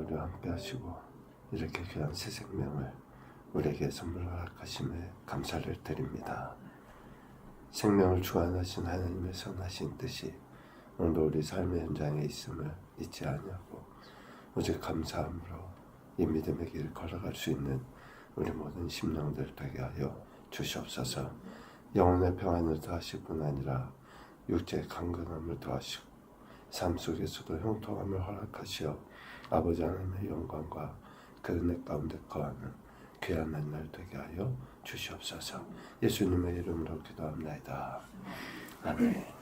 우리와 함께 하시고 이렇게 귀한 새 생명을 우리에게 선물 허락하심에 감사를 드립니다. 생명을 주관하신 하나님의 선하신 뜻이 오늘도 우리 삶의 현장에 있음을 잊지 아니하고 오직 감사함으로 이 믿음의 길을 걸어갈 수 있는 우리 모든 심령들 되게 하여 주시옵소서 영혼의 평안을 더하실 뿐 아니라 육체의 강건함을 더하시고 삶 속에서도 형통함을 허락하시어 아버지 하나님의 영광과 그 은혜 가운데 거하는 귀한 날날 되게 하여 주시옵소서. 예수님의 이름으로 기도합니다. 아멘.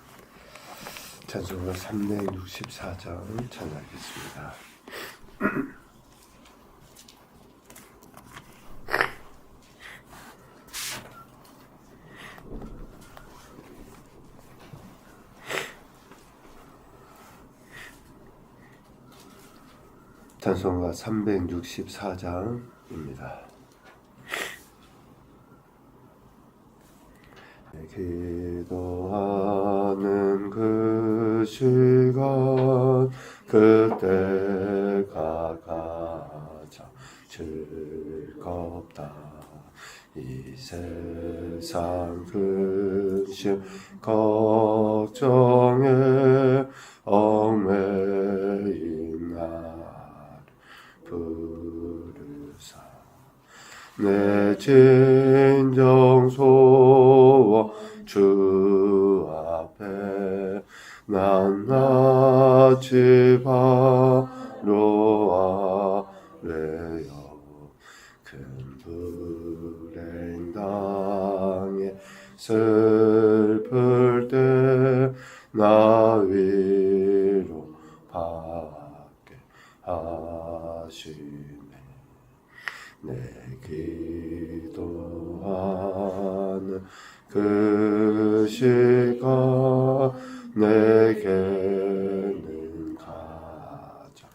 찬송가 364장 찬양하겠습니다 찬송가 364장입니다. 기도하는 그 시간 그때가 가장 즐겁다 이 세상 근심 걱정에 얽매인 날 부르사 내 진정 소원 주 앞에 난 나지 바로 아래요. 큰 불행 당해 슬플 때 나 위로 받게 하시네 내 기도하는 그 시간 내게는 가장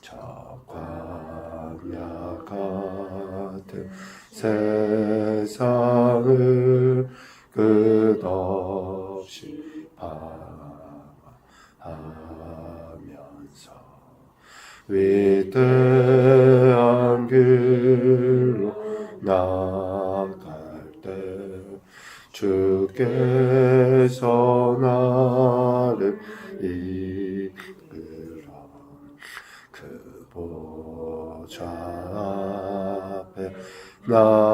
저 광야 같은 세상을 끝없이 방황하면서 위대한 길로 나갈 때 주께서 나를 이끌어 그 보좌 앞에 나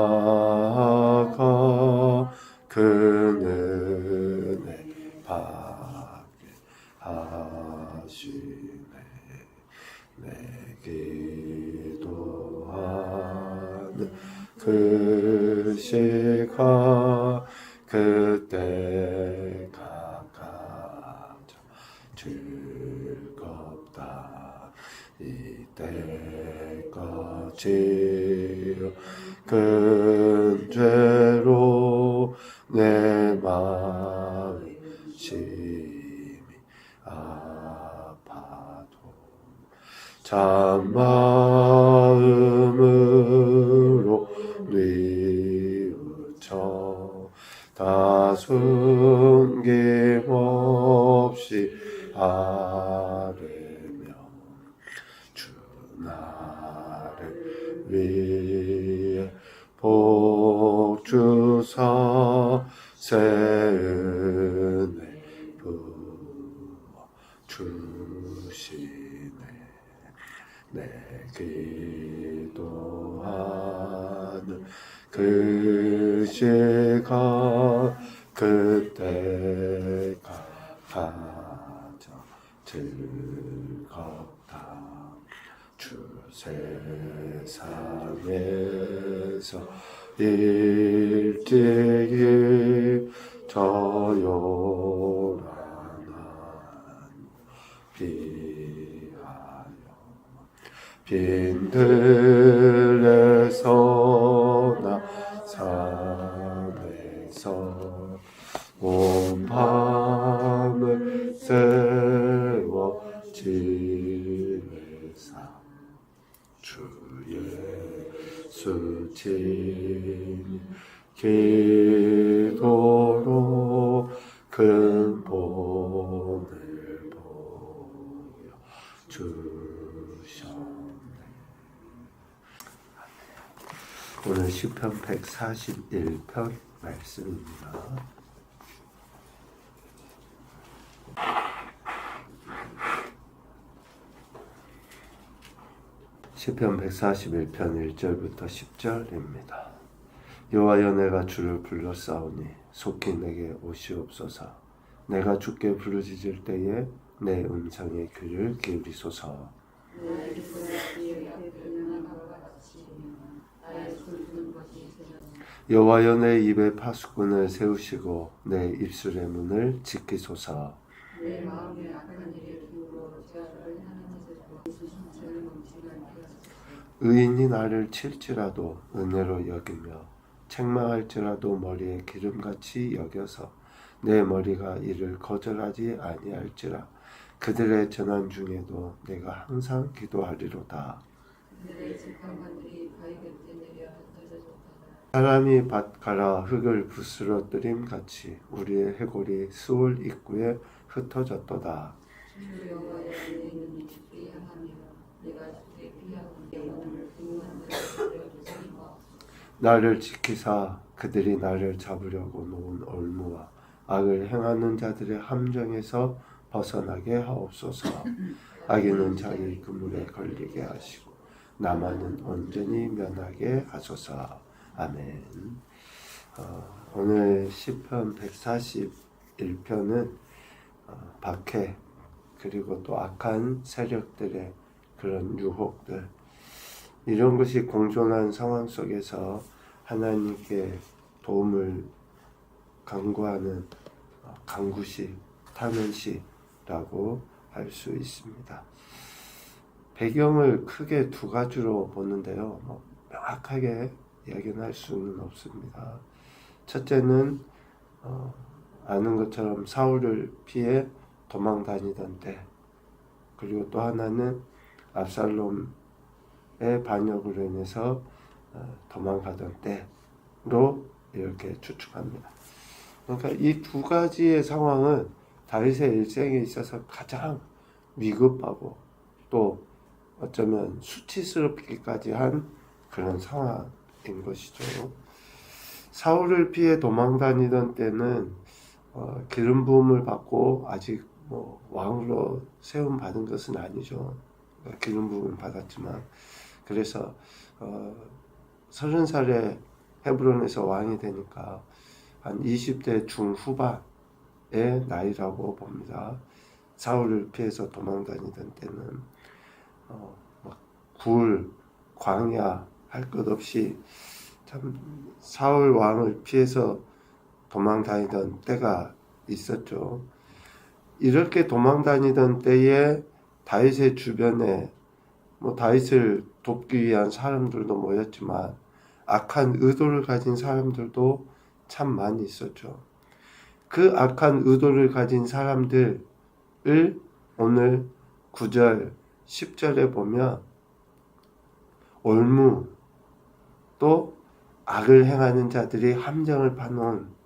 그때가 가장 즐겁다. 이때까지 큰 죄로 내 마음 심히 아파도 참마 숨김없이 아뢰며 주 나를 위해 복 주사 새 은혜 부어 주시네. 내 기도하는 그 시간 그때가 가장 즐겁다. 주 세상에서 일찍이 저요란한 비하여 빈들에서 나 산에서 온 밤을 세워 지내사 주의 수친 기도로 큰 본을 주셨네. 오늘 시편 141편 말씀입니다. 시편 141편 1절부터 10절입니다. 여호와여 내가 주를 불러싸오니 속히 내게 오시옵소서. 내가 주께 부르짖을 때에 내 음성에 귀를 기울이소서. 여호와여 내 입에 파수꾼을 세우시고 내 입술의 문을 지키소서. 내 마음에 악한 일에 기울어 제아를 멈추지 않게 하소서 의인이 나를 칠지라도 은혜로 여기며 책망할지라도 머리에 기름같이 여겨서 내 머리가 이를 거절하지 아니할지라 그들의 전환 중에도 내가 항상 기도하리로다. 사람이 밭 갈아 흙을 부스러뜨림 같이 우리의 해골이 수월 입구에 흩어졌도다. 나를 지키사 그들이 나를 잡으려고 놓은 올무와 악을 행하는 자들의 함정에서 벗어나게 하옵소서. 악인은 자기 그물에 걸리게 하시고 나만은 온전히 면하게 하소서. 아멘. 어, 오늘 시편 141편은 어, 박해 그리고 또 악한 세력들의 그런 유혹들 이런 것이 공존한 상황 속에서 하나님께 도움을 강구하는 어, 강구시, 타면시라고 할 수 있습니다. 배경을 크게 두 가지로 보는데요. 뭐 명확하게 이야기는 할 수는 없습니다. 첫째는 어, 아는 것처럼 사울을 피해 도망 다니던 때, 그리고 또 하나는 압살롬 의 반역으로 인해서 어, 도망가던 때로 이렇게 추측합니다. 그러니까 이 두 가지의 상황은 다윗의 일생에 있어서 가장 위급하고 또 어쩌면 수치스럽기까지 한 그런 상황인 것이죠. 사울을 피해 도망 다니던 때는 어, 기름 부음을 받고 아직 뭐 왕으로 세움 받은 것은 아니죠. 그러니까 기름 부음을 받았지만 그래서 어, 서른 살에 헤브론에서 왕이 되니까 한 20대 중후반의 나이라고 봅니다. 사울을 피해서 도망 다니던 때는 어, 굴, 광야 할 것 없이 참 사울 왕을 피해서 도망 다니던 때가 있었죠. 이렇게 도망 다니던 때에 다윗의 주변에 뭐 다윗을 돕기 위한 사람들도 모였지만 악한 의도를 가진 사람들도 참 많이 있었죠. 그 악한 의도를 가진 사람들을 오늘 9절, 10절에 보면 올무 또 악을 행하는 자들이 함정을 파놓은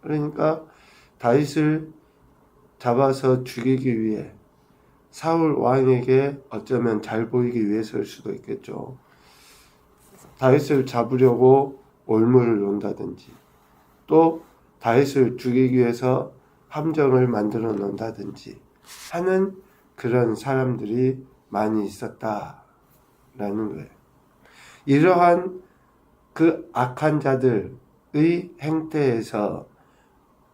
그러니까 다윗을 잡아서 죽이기 위해 사울 왕에게 어쩌면 잘 보이기 위해서일 수도 있겠죠. 다윗을 잡으려고 올무를 논다든지 또 다윗을 죽이기 위해서 함정을 만들어 놓는다든지 하는 그런 사람들이 많이 있었다라는 거예요. 이러한 그 악한 자들의 행태에서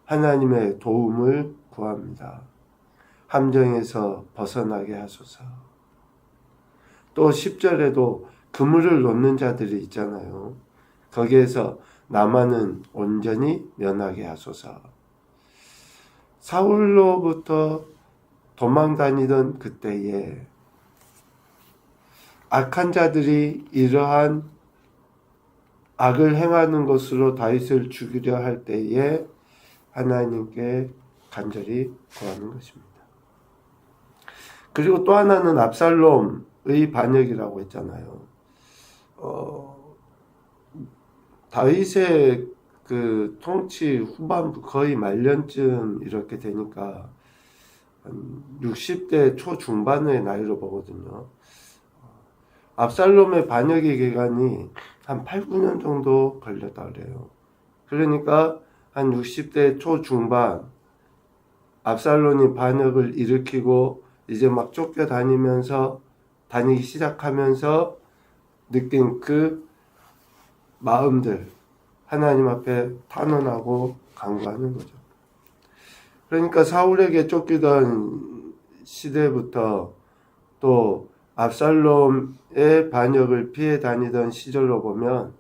하나님의 도움을 구합니다. 함정에서 벗어나게 하소서. 또 10절에도 그물을 놓는 자들이 있잖아요. 거기에서 나만은 온전히 면하게 하소서. 사울로부터 도망 다니던 그때에 악한 자들이 이러한 악을 행하는 것으로 다윗을 죽이려 할 때에 하나님께 간절히 구하는 것입니다. 그리고 또 하나는 압살롬의 반역이라고 했잖아요. 어, 다윗의 그 통치 후반부 거의 말년쯤 이렇게 되니까 한 60대 초중반의 나이로 보거든요. 압살롬의 반역의 기간이 한 8, 9년 정도 걸렸다 그래요. 그러니까 한 60대 초중반 압살롬이 반역을 일으키고 이제 막 쫓겨다니면서 다니기 시작하면서 느낀 그 마음들 하나님 앞에 탄원하고 강구하는 거죠. 그러니까 사울에게 쫓기던 시대부터 또 압살롬의 반역을 피해 다니던 시절로 보면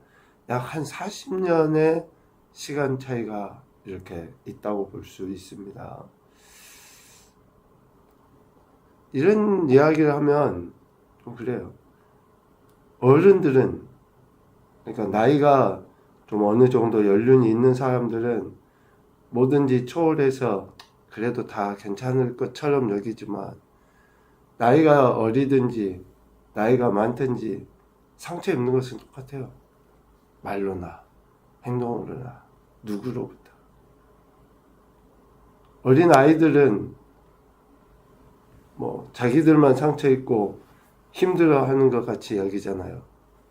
약 한 40년의 시간 차이가 이렇게 있다고 볼 수 있습니다. 이런 이야기를 하면 좀 그래요. 어른들은 그러니까 나이가 좀 어느 정도 연륜이 있는 사람들은 뭐든지 초월해서 그래도 다 괜찮을 것처럼 여기지만 나이가 어리든지 나이가 많든지 상처 입는 것은 똑같아요. 말로나 행동으로나 누구로부터. 어린 아이들은 뭐 자기들만 상처 입고 힘들어하는 것 같이 여기잖아요.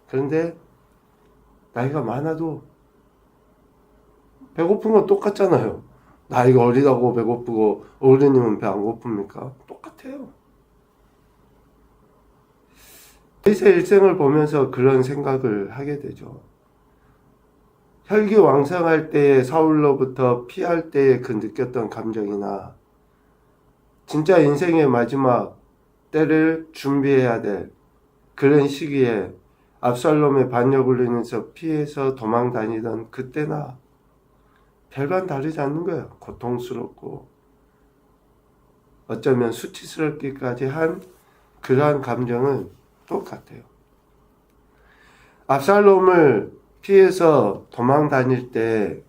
그런데 나이가 많아도 배고픈 건 똑같잖아요. 나이가 어리다고 배고프고 어른이면 배 안 고픕니까? 똑같아요. 다윗의 일생을 보면서 그런 생각을 하게 되죠. 혈기 왕성할 때에 사울로부터 피할 때에 그 느꼈던 감정이나 진짜 인생의 마지막 때를 준비해야 될 그런 시기에 압살롬의 반역을 인해서 피해서 도망 다니던 그때나 별반 다르지 않는 거예요. 고통스럽고 어쩌면 수치스럽기까지 한 그러한 감정은 똑같아요. 압살롬을 피해서 도망 다닐 때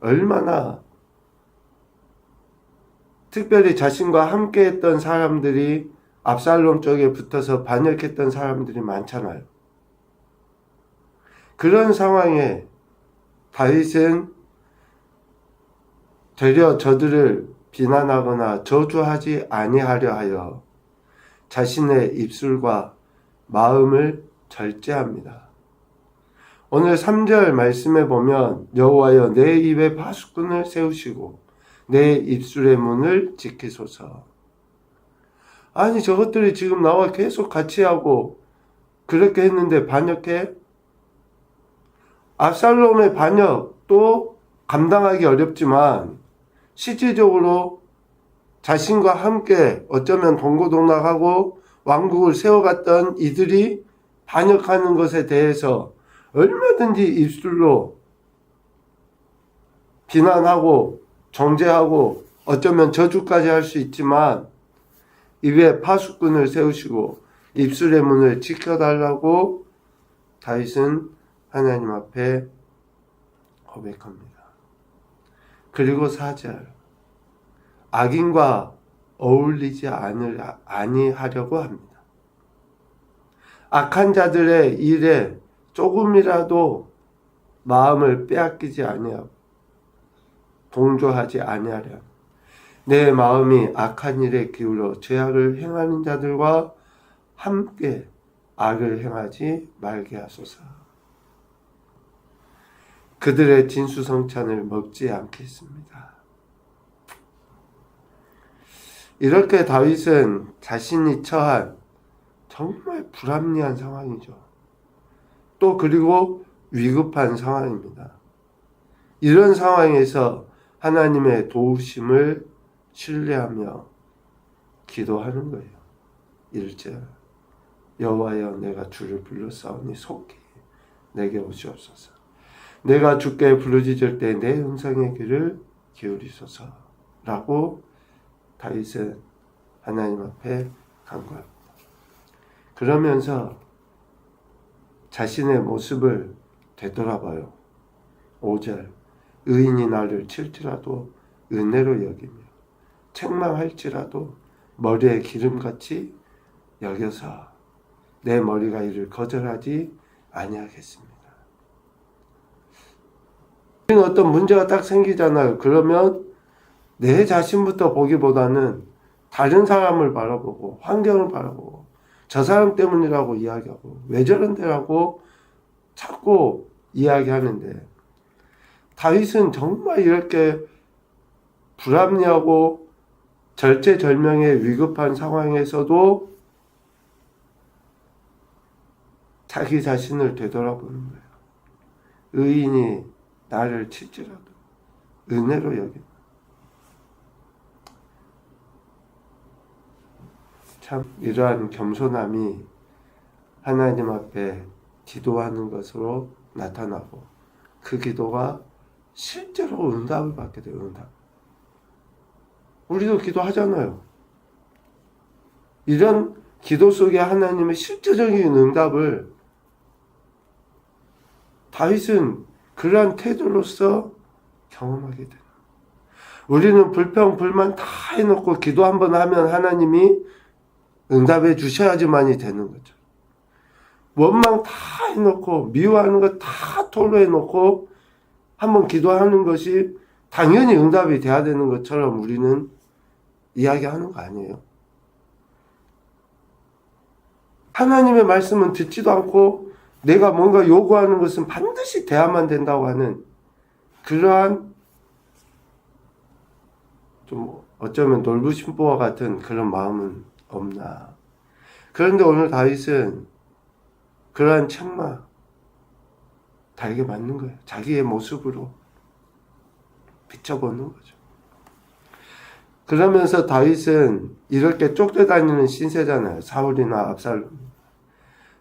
얼마나 특별히 자신과 함께 했던 사람들이 압살롬 쪽에 붙어서 반역했던 사람들이 많잖아요. 그런 상황에 다윗은 되려 저들을 비난하거나 저주하지 아니하려 하여 자신의 입술과 마음을 절제합니다. 오늘 3절 말씀에 보면 여호와여 내 입에 파수꾼을 세우시고 내 입술의 문을 지키소서. 아니 저것들이 지금 나와 계속 같이 하고 그렇게 했는데 반역해? 압살롬의 반역도 감당하기 어렵지만 실질적으로 자신과 함께 어쩌면 동고동락하고 왕국을 세워갔던 이들이 반역하는 것에 대해서 얼마든지 입술로 비난하고 정죄하고 어쩌면 저주까지 할 수 있지만 입에 파수꾼을 세우시고 입술의 문을 지켜달라고 다윗은 하나님 앞에 고백합니다. 그리고 4절 악인과 어울리지 않을, 아니하려고 합니다. 악한 자들의 일에 조금이라도 마음을 빼앗기지 아니하고 동조하지 아니하려 내 마음이 악한 일에 기울어 죄악을 행하는 자들과 함께 악을 행하지 말게 하소서. 그들의 진수성찬을 먹지 않겠습니다. 이렇게 다윗은 자신이 처한 정말 불합리한 상황이죠. 또 그리고 위급한 상황입니다. 이런 상황에서 하나님의 도우심을 신뢰하며 기도하는 거예요. 1절 여호와여 내가 주를 불렀사오니 속히 내게 오시옵소서. 내가 주께 부르짖을 때 내 음성의 귀를 기울이소서라고 다윗은 하나님 앞에 간구합니다. 그러면서 자신의 모습을 되돌아봐요. 5절 의인이 나를 칠지라도 은혜로 여기며 책망할지라도 머리에 기름같이 여겨서 내 머리가 이를 거절하지 아니하겠습니다. 어떤 문제가 딱 생기잖아요. 그러면 내 자신부터 보기보다는 다른 사람을 바라보고 환경을 바라보고 저 사람 때문이라고 이야기하고 왜 저런데라고 자꾸 이야기하는데 다윗은 정말 이렇게 불합리하고 절제절명의 위급한 상황에서도 자기 자신을 되돌아보는 거예요. 의인이 나를 칠지라도 은혜로 여기. 참 이러한 겸손함이 하나님 앞에 기도하는 것으로 나타나고 그 기도가 실제로 응답을 받게 돼요. 응답. 우리도 기도하잖아요. 이런 기도 속에 하나님의 실제적인 응답을 다윗은 그러한 태도로서 경험하게 돼요. 우리는 불평, 불만 다 해놓고 기도 한번 하면 하나님이 응답해 주셔야지만이 되는 거죠. 원망 다 해놓고 미워하는 거다 토로해놓고 한번 기도하는 것이 당연히 응답이 돼야 되는 것처럼 우리는 이야기하는 거 아니에요. 하나님의 말씀은 듣지도 않고 내가 뭔가 요구하는 것은 반드시 돼야만 된다고 하는 그러한 좀 어쩌면 놀부심보와 같은 그런 마음은 없나. 그런데 오늘 다윗은 그러한 책마 달게 맞는 거예요. 자기의 모습으로 비춰보는 거죠. 그러면서 다윗은 이렇게 쫓겨다니는 신세잖아요. 사울이나 압살롬.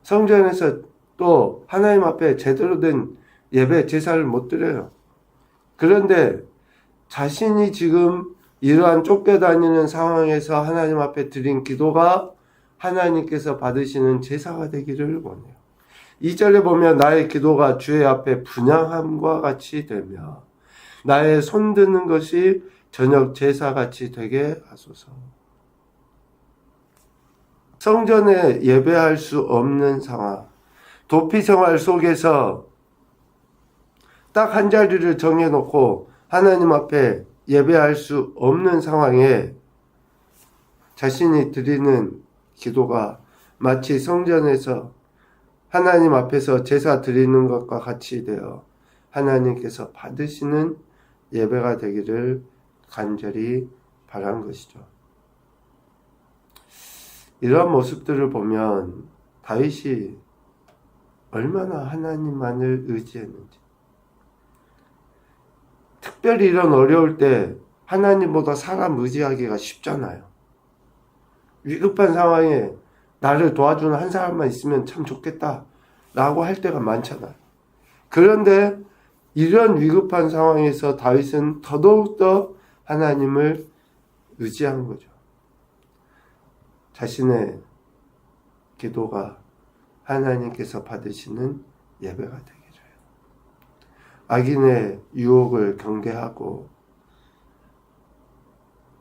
성전에서 또 하나님 앞에 제대로 된 예배 제사를 못 드려요. 그런데 자신이 지금 이러한 쫓겨다니는 상황에서 하나님 앞에 드린 기도가 하나님께서 받으시는 제사가 되기를 원해요. 2절에 보면 나의 기도가 주의 앞에 분양함과 같이 되며 나의 손 드는 것이 저녁 제사 같이 되게 하소서. 성전에 예배할 수 없는 상황, 도피 생활 속에서 딱 한 자리를 정해놓고 하나님 앞에 예배할 수 없는 상황에 자신이 드리는 기도가 마치 성전에서 하나님 앞에서 제사 드리는 것과 같이 되어 하나님께서 받으시는 예배가 되기를 간절히 바란 것이죠. 이러한 모습들을 보면 다윗이 얼마나 하나님만을 의지했는지. 특별히 이런 어려울 때 하나님보다 사람 의지하기가 쉽잖아요. 위급한 상황에 나를 도와주는 한 사람만 있으면 참 좋겠다. 라고 할 때가 많잖아요. 그런데 이런 위급한 상황에서 다윗은 더더욱더 하나님을 의지한 거죠. 자신의 기도가 하나님께서 받으시는 예배가 되기를. 악인의 유혹을 경계하고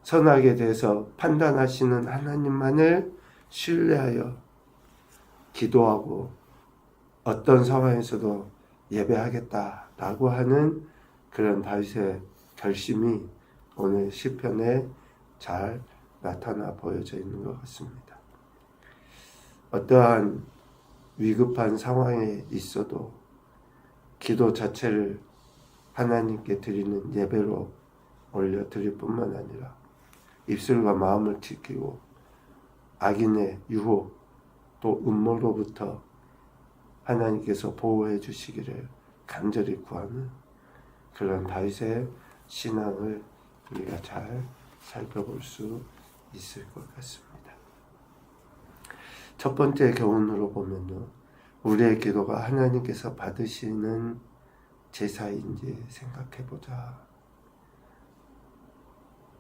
선악에 대해서 판단하시는 하나님만을 신뢰하여 기도하고 어떤 상황에서도 예배하겠다라고 하는 그런 다윗의 결심이 오늘 시편에 잘 나타나 보여져 있는 것 같습니다. 어떠한 위급한 상황에 있어도 기도 자체를 하나님께 드리는 예배로 올려 드릴 뿐만 아니라 입술과 마음을 지키고 악인의 유혹 또 음모로부터 하나님께서 보호해 주시기를 간절히 구하는 그런 다윗의 신앙을 우리가 잘 살펴볼 수 있을 것 같습니다. 첫 번째 교훈으로 보면요. 우리의 기도가 하나님께서 받으시는 제사인지 생각해 보자.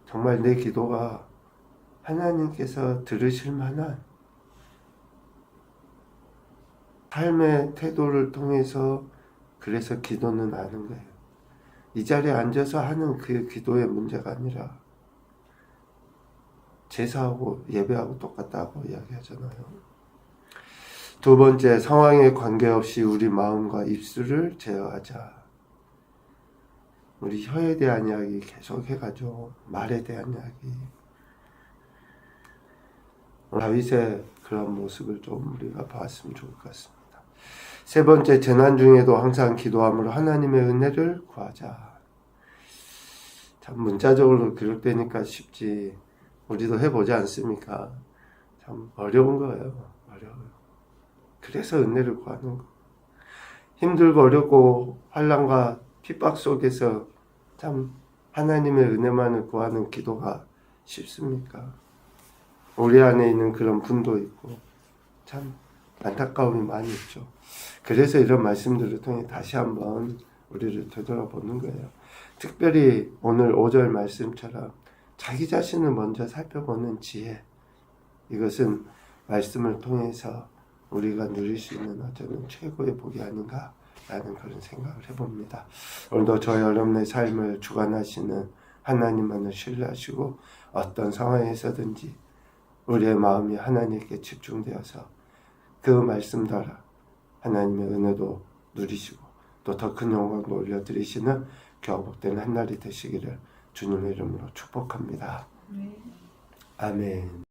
정말 내 기도가 하나님께서 들으실 만한 삶의 태도를 통해서 그래서 기도는 하는 거예요. 이 자리에 앉아서 하는 그 기도의 문제가 아니라 제사하고 예배하고 똑같다고 이야기하잖아요. 두 번째, 상황에 관계없이 우리 마음과 입술을 제어하자. 우리 혀에 대한 이야기 계속 해가죠. 말에 대한 이야기. 다윗의 그런 모습을 좀 우리가 봤으면 좋을 것 같습니다. 세 번째 재난 중에도 항상 기도함으로 하나님의 은혜를 구하자. 참 문자적으로 기록되니까 쉽지 우리도 해보지 않습니까? 참 어려운 거예요. 어려워요. 그래서 은혜를 구하는 거. 힘들고 어렵고 환란과 핍박 속에서 참 하나님의 은혜만을 구하는 기도가 쉽습니까? 우리 안에 있는 그런 분도 있고 참 안타까움이 많이 있죠. 그래서 이런 말씀들을 통해 다시 한번 우리를 되돌아보는 거예요. 특별히 오늘 5절 말씀처럼 자기 자신을 먼저 살펴보는 지혜. 이것은 말씀을 통해서 우리가 누릴 수 있는 어쩌면 최고의 복이 아닌가 라는 그런 생각을 해봅니다. 오늘도 저희 여러분의 삶을 주관하시는 하나님만을 신뢰하시고 어떤 상황에서든지 우리의 마음이 하나님께 집중되어서 그 말씀 따라 하나님의 은혜도 누리시고 또 더 큰 영광도 올려드리시는 교복된 한 날이 되시기를 주님의 이름으로 축복합니다. 아멘.